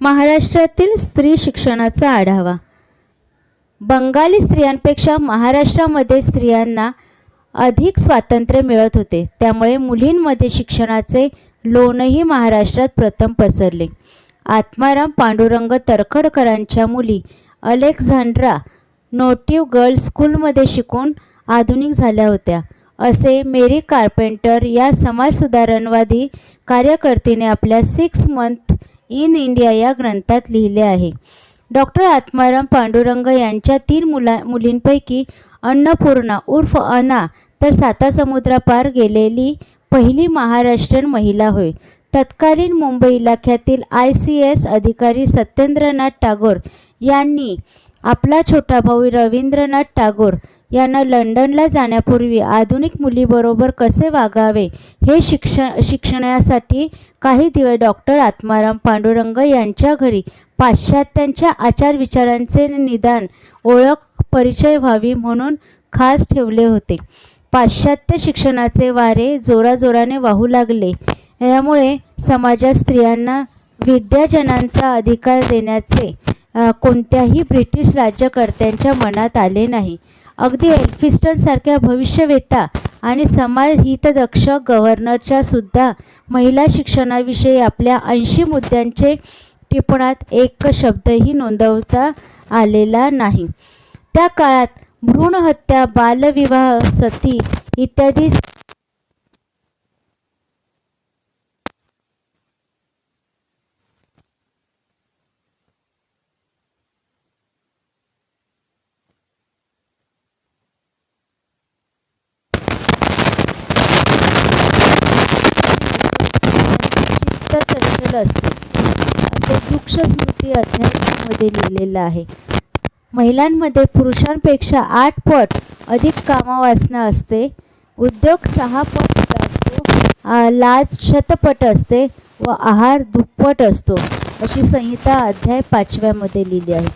महाराष्ट्रातील स्त्री शिक्षणाचा आढावा. बंगाली स्त्रियांपेक्षा महाराष्ट्रामध्ये स्त्रियांना अधिक स्वातंत्र्य मिळत होते. त्यामुळे मुलींमध्ये शिक्षणाचे लोणही महाराष्ट्रात प्रथम पसरले. आत्माराम पांडुरंग तरखडकरांच्या मुली अलेक्झांड्रा नोटिव्ह गर्ल्स स्कूलमध्ये शिकून आधुनिक झाल्या होत्या. असे मेरी कार्पेंटर या समाजसुधारणवादी कार्यकर्तीने आपल्या सिक्स मंथ इन इंडिया या ग्रंथात लिहिले आहे. डॉक्टर आत्माराम पांडुरंग यांच्या तीन मुला मुलींपैकी अन्नपूर्णा उर्फ अना तर सातासमुद्रापार गेलेली पहिली महाराष्ट्रीयन महिला होय. तत्कालीन मुंबई इलाख्यातील आय सी एस अधिकारी सत्येंद्रनाथ टागोर यांनी आपला छोटा भाऊ रवींद्रनाथ टागोर यांना लंडनला जाण्यापूर्वी आधुनिक मुलीबरोबर कसे वागावे हे शिक्षण शिक्षणासाठी काही दिवस डॉक्टर आत्माराम पांडुरंग यांच्या घरी पाश्चात्यांच्या आचारविचारांचे निदान ओळख परिचय व्हावी म्हणून खास ठेवले होते. पाश्चात्य शिक्षणाचे वारे जोराजोराने वाहू लागले. यामुळे समाजात स्त्रियांना विद्याजनांचा अधिकार देण्याचे कोणत्याही ब्रिटिश राज्यकर्त्यांच्या मनात आले नाही. अगदी एल्फिस्टनसारख्या भविष्यवेत्ता आणि समाजहितदक्ष गव्हर्नरच्या सुद्धा महिला शिक्षणाविषयी आपल्या ऐंशी मुद्द्यांचे टिपणात एक शब्दही नोंदवता आलेला नाही. त्या काळात भ्रूणहत्या बालविवाह सती इत्यादी चंचल असते. असे वृक्ष स्मृती अध्यायामध्ये लिहिलेलं आहे. महिलांमध्ये पुरुषांपेक्षा आठ पट अधिक कामवासना असते. उद्योग सहा पट असतो. लाज शतपट असते व आहार दुप्पट असतो अशी संहिता अध्याय पाचव्यामध्ये लिहिली आहे.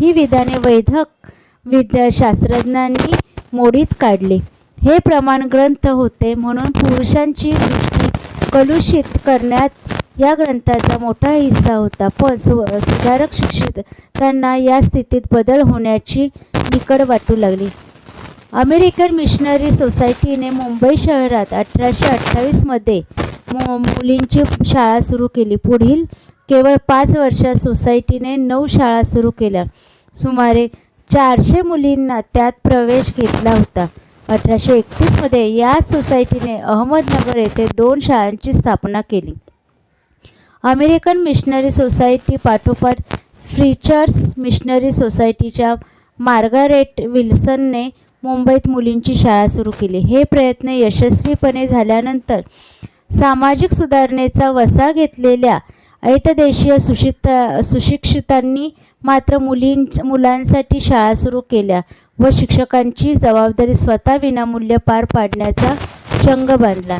ही विधाने वैधक विद्या शास्त्रज्ञांनी मोडीत काढली. हे प्रमाण ग्रंथ होते म्हणून पुरुषांची दृष्टी कलुषित करण्यात या ग्रंथाचा मोठा हिस्सा होता. पण सु सुधारक शिक्षित त्यांना या स्थितीत बदल होण्याची निकड वाटू लागली. अमेरिकन मिशनरी सोसायटीने मुंबई शहरात अठराशे अठ्ठावीसमध्ये मु मुलींची शाळा सुरू केली. पुढील केवळ पाच वर्षात सोसायटीने नऊ शाळा सुरू केल्या. सुमारे चारशे मुलींना त्यात प्रवेश घेतला होता. अठराशे एकतीसमध्ये याच सोसायटीने अहमदनगर येथे दोन शाळांची स्थापना केली. अमेरिकन मिशनरी सोसायटी पाठोपाठ फ्रीचर्स मिशनरी सोसायटीच्या मार्गारेट विल्सनने मुंबईत मुलींची शाळा सुरू केली. हे प्रयत्न यशस्वीपणे झाल्यानंतर सामाजिक सुधारणेचा वसा घेतलेल्या ऐतदेशीय सुशित सुशिक्षितांनी मात्र मुलीं मुलांसाठी शाळा सुरू केल्या व शिक्षकांची जबाबदारी स्वतः विनामूल्य पार पाडण्याचा चंग बांधला.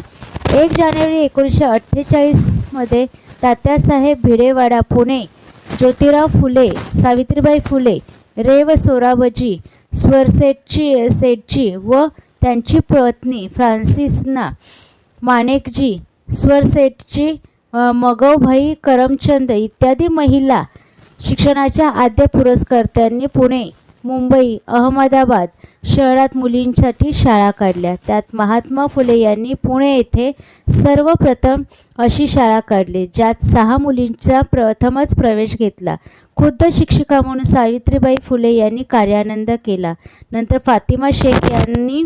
एक जानेवारी एकोणीसशे अठ्ठेचाळीसमध्ये तात्यासाहेब भिडेवाडा पुणे. ज्योतिराव फुले सावित्रीबाई फुले रेव सोराबजी स्वरसेटची सेटची व त्यांची पत्नी फ्रान्सिसना मानेकजी स्वरसेटची मगवभाई करमचंद इत्यादी महिला शिक्षणाच्या आद्य पुरस्कर्त्यांनी पुणे. मुंबई अहमदाबाद शहरात मुलींसाठी शाळा काढल्या. त्यात महात्मा फुले यांनी पुणे येथे सर्वप्रथम अशी शाळा काढली ज्यात सहा मुलींचा प्रथमच प्रवेश घेतला. खुद्द शिक्षिका म्हणून सावित्रीबाई फुले यांनी कार्यानंद केला. नंतर फातिमा शेख यांनी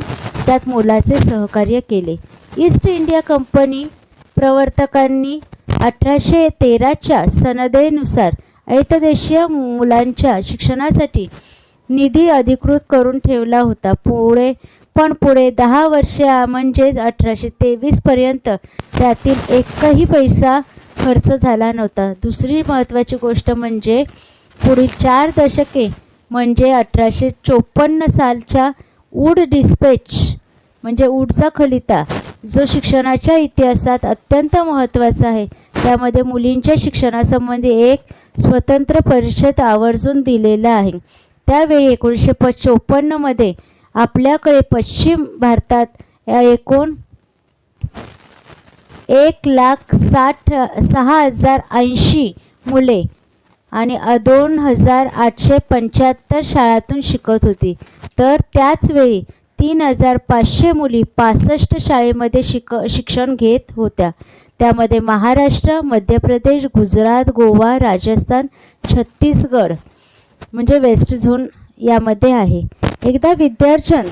त्यात मोलाचे सहकार्य केले. ईस्ट इंडिया कंपनी प्रवर्तकांनी अठराशे तेराच्या सनदेनुसार ऐतदेशीय मुलांच्या शिक्षणासाठी निधी अधिकृत करून ठेवला होता. पुढे पण पुढे दहा वर्षे म्हणजेच अठराशे तेवीसपर्यंत त्यातील एकही पैसा खर्च झाला नव्हता. दुसरी महत्त्वाची गोष्ट म्हणजे पुढील चार दशके म्हणजे अठराशे चोपन्न सालच्या वूड डिस्पॅच म्हणजे वूडचा खलिता जो शिक्षणाच्या इतिहासात अत्यंत महत्त्वाचा आहे. त्यामध्ये मुलींच्या शिक्षणासंबंधी एक स्वतंत्र परिषद आवर्जून दिलेला आहे. त्यावेळी एकोणीसशे प चोपन्नमध्ये आपल्याकडे पश्चिम भारतात एकूण एक लाख साठ सहा हजार ऐंशी मुले आणि दोन हजार आठशे पंच्याहत्तर शाळातून शिकत होती. तर त्याचवेळी तीन हजार पाचशे मुली पासष्ट शाळेमध्ये शिक शिक्षण घेत होत्या. त्यामध्ये महाराष्ट्र मध्य प्रदेश गुजरात गोवा राजस्थान छत्तीसगड म्हणजे वेस्ट झोन यामध्ये आहे. एकदा विद्यार्थ्यां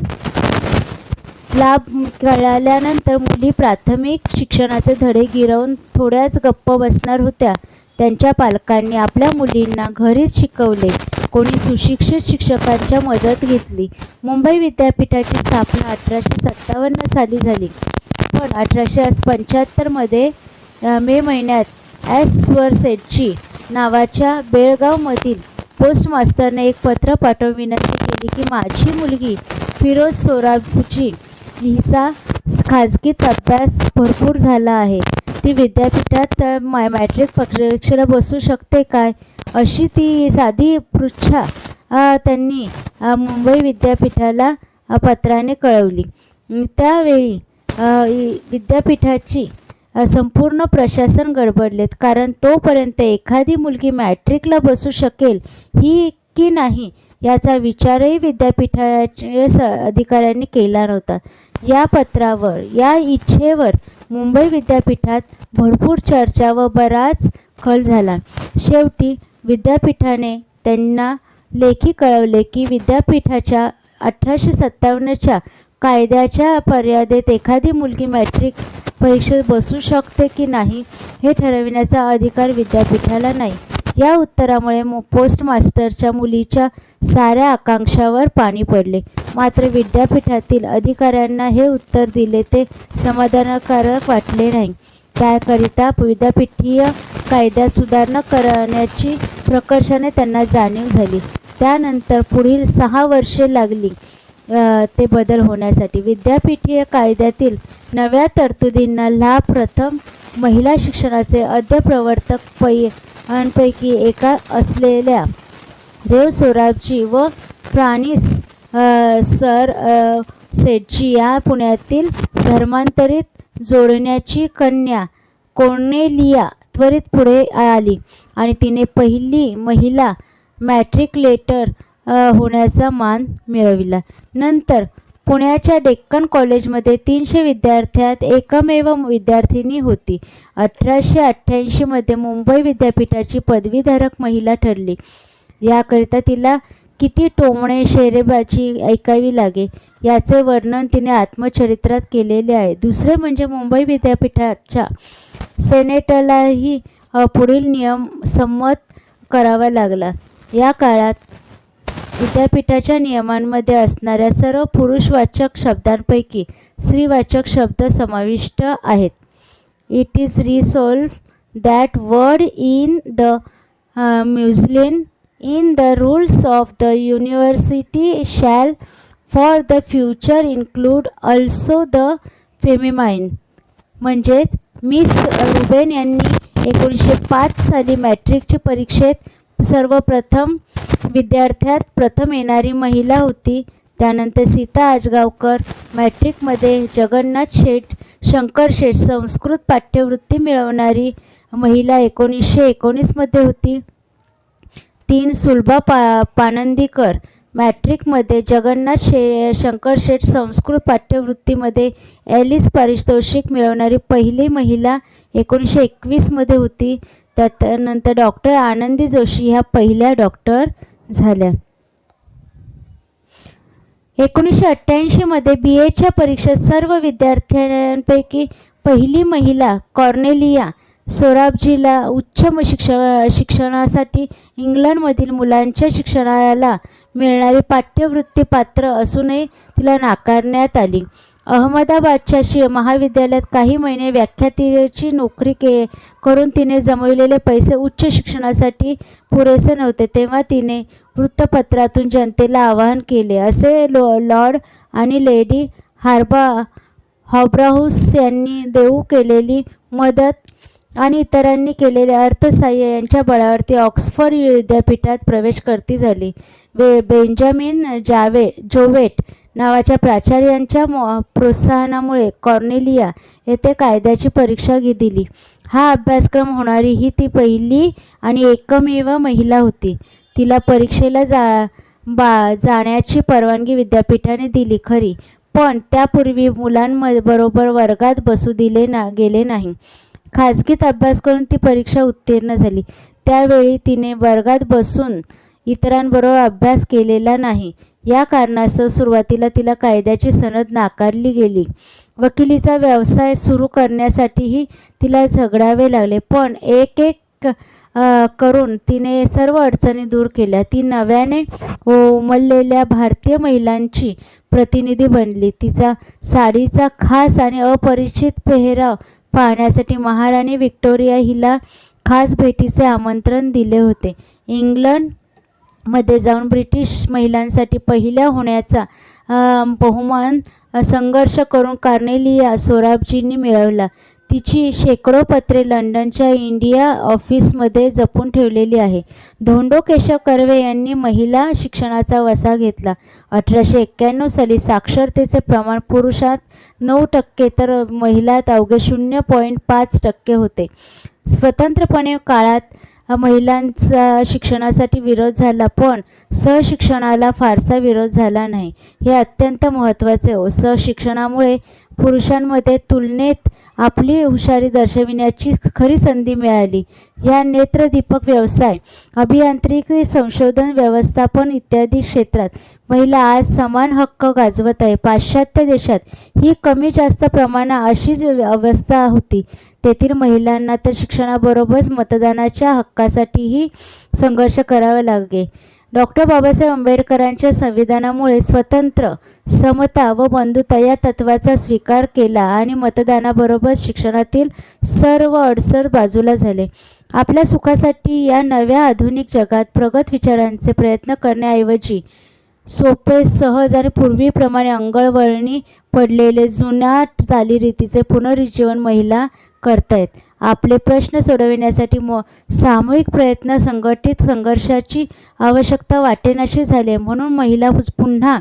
लाभ कळाल्यानंतर मुली प्राथमिक शिक्षणाचे धडे गिरवून थोड्याच गप्प बसणार होत्या. त्यांच्या पालकांनी आपल्या मुलींना घरीच शिकवले. कोणी सुशिक्षित शिक्षकांच्या मदत घेतली. मुंबई विद्यापीठाची स्थापना अठराशे सत्तावन्न साली झाली. पण अठराशे पंच्याहत्तरमध्ये मे महिन्यात एस स्वरसेटची नावाच्या बेळगावमधील पोस्टमास्तरने एक पत्र पाठवून विनंती केली की माझी मुलगी फिरोज सोराबजी हिचा खाजगीत अभ्यास भरपूर झाला आहे. ती विद्यापीठात अ, मा मॅट्रिक परीक्षेला बसू शकते काय? अशी ती साधी पृच्छा त्यांनी मुंबई विद्यापीठाला पत्राने कळवली. त्यावेळी विद्यापीठाची संपूर्ण प्रशासन गडबडलेत. कारण तोपर्यंत एखादी मुलगी मॅट्रिकला बसू शकेल ही की नाही याचा विचारही विद्यापीठाच्या स अधिकाऱ्यांनी केला नव्हता. या पत्रावर या इच्छेवर मुंबई विद्यापीठात भरपूर चर्चा व बराच खल झाला. शेवटी विद्यापीठाने त्यांना लेखी कळवले की विद्यापीठाच्या अठराशे सत्तावन्नच्या कायद्याच्या मर्यादेत एखादी मुलगी मॅट्रिक परीक्षेत बसू शकते की नाही हे ठरविण्याचा अधिकार विद्यापीठाला नाही. या उत्तरामुळे पोस्ट मास्टरच्या मुलीच्या साऱ्या आकांक्षावर पाणी पडले. मात्र विद्यापीठातील अधिकाऱ्यांना हे उत्तर दिले ते समाधानकारक वाटले नाही. त्याकरिता विद्यापीठीय कायद्यात सुधारणा करण्याची प्रकर्षाने त्यांना जाणीव झाली. त्यानंतर पुढील सहा वर्षे लागली. ते बदल होण्यासाठी विद्यापीठीय कायद्यातील नव्या तरतुदींना लाभ प्रथम महिला शिक्षणाचे अध्यप्रवर्तक पै पैकी एका असलेल्या रेव सोराबजी व फ्रानिस सर सेटजी या पुण्यातील धर्मांतरित जोडण्याची कन्या कोर्नेलिया त्वरित पुढे आली आणि तिने पहिली महिला मॅट्रिकलेटर लेटर होण्याचा मान मिळविला. नंतर पुण्याच्या डेक्कन कॉलेजमध्ये तीनशे विद्यार्थ्यात एकमेव विद्यार्थिनी होती. अठराशे अठ्ठ्याऐंशीमध्ये मुंबई विद्यापीठाची पदवीधारक महिला ठरली. याकरिता तिला किती टोमणे शेरेबाची ऐकावी लागे याचे वर्णन तिने आत्मचरित्रात केलेले आहे. दुसरे म्हणजे मुंबई विद्यापीठाच्या सेनेटलाही पुढील नियम संमत करावा लागला. या काळात विद्यापीठाच्या नियमांमध्ये असणाऱ्या सर्व पुरुषवाचक शब्दांपैकी स्त्रीवाचक शब्द समाविष्ट आहेत. It is resolve that word in the masculine in the rules of the university shall for the future include also the feminine म्हणजेच मिस रुबेन यांनी एकोणीसशे पाच साली मॅट्रिकच्या परीक्षेत सर्वप्रथम विद्यार्थ्यात प्रथम येणारी महिला होती. त्यानंतर सीता आजगावकर मॅट्रिकमध्ये जगन्नाथ शेठ शंकर शेठ संस्कृत पाठ्यवृत्ती मिळवणारी महिला एकोणीसशे एकोणीसमध्ये होती. तीन सुलभा पा पानंदीकर मॅट्रिकमध्ये जगन्नाथ शे शंकर शेठ संस्कृत पाठ्यवृत्तीमध्ये ॲलिस पारितोषिक मिळवणारी पहिली महिला एकोणीसशे एकवीसमध्ये होती. त्यानंतर डॉक्टर आनंदी जोशी ह्या पहिल्या डॉक्टर झाल्या. एकोणीसशे अठ्ठ्याऐंशीमध्ये बी. एच्या परीक्षेत सर्व विद्यार्थ्यांपैकी पहिली महिला कॉर्नेलिया सोराबजीला उच्च शिक्ष शिक्षणासाठी इंग्लंडमधील मुलांच्या शिक्षणाला मिळणारी पाठ्यवृत्ती पात्र असूनही तिला नाकारण्यात आली. अहमदाबादच्या शि महाविद्यालयात काही महिने व्याख्यातीची नोकरी के करून तिने जमविलेले पैसे उच्च शिक्षणासाठी पुरेसे नव्हते तेव्हा तिने वृत्तपत्रातून जनतेला आवाहन केले. असे लो लॉर्ड आणि लेडी हार्बा हॉब्राहूस यांनी देऊ केलेली मदत आणि इतरांनी केलेले अर्थसहाय्य यांच्या बळावरती ऑक्सफर्ड विद्यापीठात प्रवेश करती झाली. बे बेंजामिन जावे जोवेट नावाच्या प्राचार्यांच्या मो- प्रोत्साहनामुळे कॉर्नेलिया येथे कायद्याची परीक्षा घे दिली. हा अभ्यासक्रम होणारी ही ती पहिली आणि एकमेव महिला होती. तिला परीक्षेला जा बा जाण्याची परवानगी विद्यापीठाने दिली खरी पण त्यापूर्वी मुलांमध्ये बरोबर वर्गात बसू दिले ना गेले नाही. खाजगीत अभ्यास करून ती परीक्षा उत्तीर्ण झाली. त्यावेळी तिने वर्गात बसून इतरांबरोबर अभ्यास केलेला नाही. या कारणास्तव सुरुवातीला तिला कायद्याची सनद नाकारली गेली. वकिलीचा व्यवसाय सुरू करण्यासाठीही तिला झगडावे लागले पण एक एक करून तिने सर्व अडचणी दूर केल्या. ती नव्याने उमललेल्या भारतीय महिलांची प्रतिनिधी बनली. तिचा साडीचा खास आणि अपरिचित पेहराव पाहण्यासाठी महाराणी व्हिक्टोरिया हिला खास भेटीचे आमंत्रण दिले होते. इंग्लंडमध्ये जाऊन ब्रिटिश महिलांसाठी पहिल्या होण्याचा बहुमान संघर्ष करून कार्नेलिया सोराबजींनी मिळवला. तिची शेकडो पत्रे लंडनच्या इंडिया ऑफिसमध्ये जपून ठेवलेली आहे. धोंडो केशव कर्वे यांनी महिला शिक्षणाचा वसा घेतला. अठराशे एक्क्याण्णव साली साक्षरतेचे प्रमाण पुरुषात नऊ टक्के तर महिलात अवघे शून्य पॉईंट पाच टक्के होते. स्वतंत्रपणे काळात महिलांचा शिक्षणासाठी विरोध झाला पण सहशिक्षणाला फारसा विरोध झाला नाही. हे अत्यंत महत्त्वाचे हो सहशिक्षणामुळे पुरुषांमध्ये तुलनेत आपली हुशारी दर्शविण्याची खरी संधी मिळाली. या नेत्रदीपक व्यवसाय अभियांत्रिकी संशोधन व्यवस्थापन इत्यादी क्षेत्रात महिला आज समान हक्क गाजवत आहे. पाश्चात्य देशात ही कमी जास्त प्रमाणात अशीच अवस्था होती. तेथील महिलांना तर शिक्षणाबरोबरच मतदानाच्या हक्कासाठीही संघर्ष करावा लागे. डॉक्टर बाबासाहेब आंबेडकरांच्या संविधानामुळे स्वतंत्र समता व बंधुता या तत्वाचा स्वीकार केला आणि मतदानाबरोबर शिक्षणातील सर्व अडसर बाजूला झाले. आपल्या सुखासाठी या नव्या आधुनिक जगात प्रगत विचारांचे प्रयत्न करण्याऐवजी सोपे सहज आणि पूर्वीप्रमाणे अंगळवळणी पडलेले जुन्या चालीरीतीचे पुनरुज्जीवन महिला करतायत. आपले प्रश्न सोडविण्यासाठी मो सामूहिक प्रयत्न संघटित संघर्षाची आवश्यकता वाटेनाशी झाली म्हणून महिला पुन्हा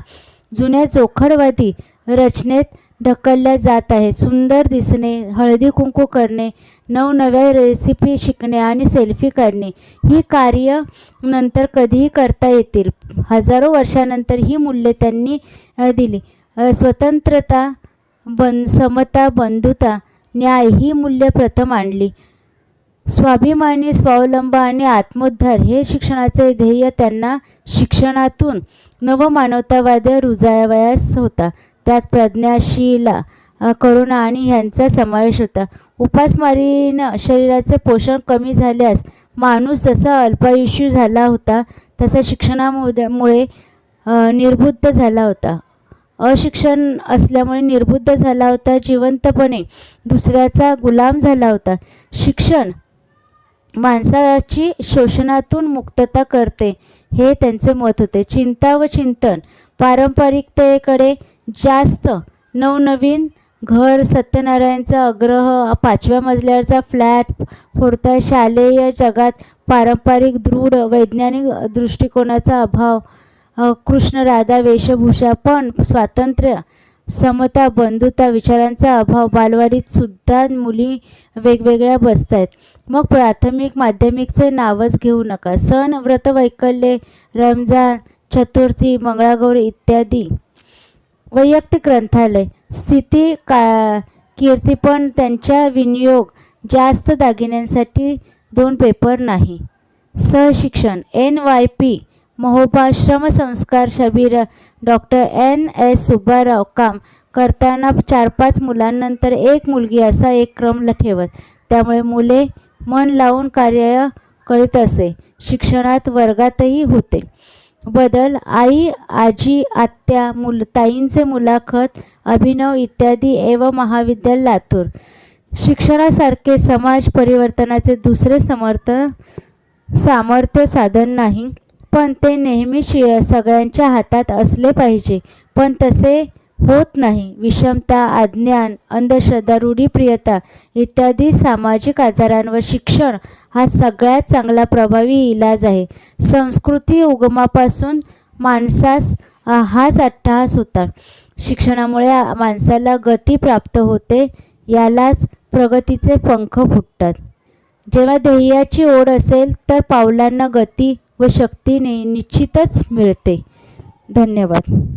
जुन्या जोखडवादी रचनेत ढकलल्या जात आहे सुंदर दिसणे हळदी कुंकू करणे नवनव्या रेसिपी शिकणे आणि सेल्फी काढणे ही कार्य नंतर कधीही करता येतील. हजारो वर्षानंतर ही मूल्ये त्यांनी दिली. स्वतंत्रता बन समता बंधुता न्याय ही मूल्य प्रथम आणली. स्वाभिमानी स्वावलंब आणि आत्मोद्धार हे शिक्षणाचे ध्येय त्यांना शिक्षणातून नवमानवतावाद रुजावयास होता. त्यात प्रज्ञाशीला करुणा आणि ह्यांचा समावेश होता. उपासमारीनं शरीराचे पोषण कमी झाल्यास माणूस जसा अल्पायुष्यू झाला होता तसा शिक्षणामुळे निर्बुद्ध झाला होता. अशिक्षण असल्यामुळे निर्बुद्ध झाला होता जिवंतपणे दुसऱ्याचा गुलाम झाला होता. शिक्षण माणसाची शोषणातून मुक्तता करते हे त्यांचे मत होते. चिंता व चिंतन पारंपरिकतेकडे जास्त नवनवीन घर सत्यनारायणचा आग्रह पाचव्या मजल्यावरचा फ्लॅट फोडता शालेय जगात पारंपरिक दृढ वैज्ञानिक दृष्टिकोनाचा अभाव कृष्ण राधा वेशभूषा पण स्वातंत्र्य समता बंधुता विचारांचा अभाव बालवाडीत सुद्धा मुली वेगवेगळ्या बसत आहेत मग प्राथमिक माध्यमिकचे नावच घेऊ नका. सण व्रत वैकल्ये रमजान चतुर्थी मंगळागौरी इत्यादी. वैयक्तिक ग्रंथालय. स्थिती का कीर्तीपण त्यांच्या विनियोग जास्त दागिन्यांसाठी दोन पेपर नाही. सहशिक्षण. N Y P. Mahoba श्रमसंस्कार Shabbir doctor N S Subbarao काम करताना चार पाच मुलांनंतर एक मुलगी असा एक क्रम ठेवत. त्यामुळे मुले मन लावून कार्य करीत असे. शिक्षणात वर्गातही होते. बदल आई आजी आत्या मुल ताईंचे मुलाखत अभिनव इत्यादी एव महाविद्यालय लातूर. शिक्षणासारखे समाज परिवर्तनाचे दुसरे समर्थ सामर्थ्य साधन नाही. पण ते नेहमी शि सगळ्यांच्या हातात असले पाहिजे. पण तसे होत नाही. विषमता अज्ञान अंधश्रद्धा रूढीप्रियता इत्यादी सामाजिक आजारांवर शिक्षण हा सगळ्यात चांगला प्रभावी इलाज आहे. संस्कृती उगमापासून माणसास हाच अट्टहास होता. शिक्षणामुळे माणसाला गती प्राप्त होते यालाच प्रगतीचे पंख फुटतात. जेव्हा ध्येयाची ओढ असेल तर पावलांना गती व शक्तीने निश्चितच मिळते. धन्यवाद.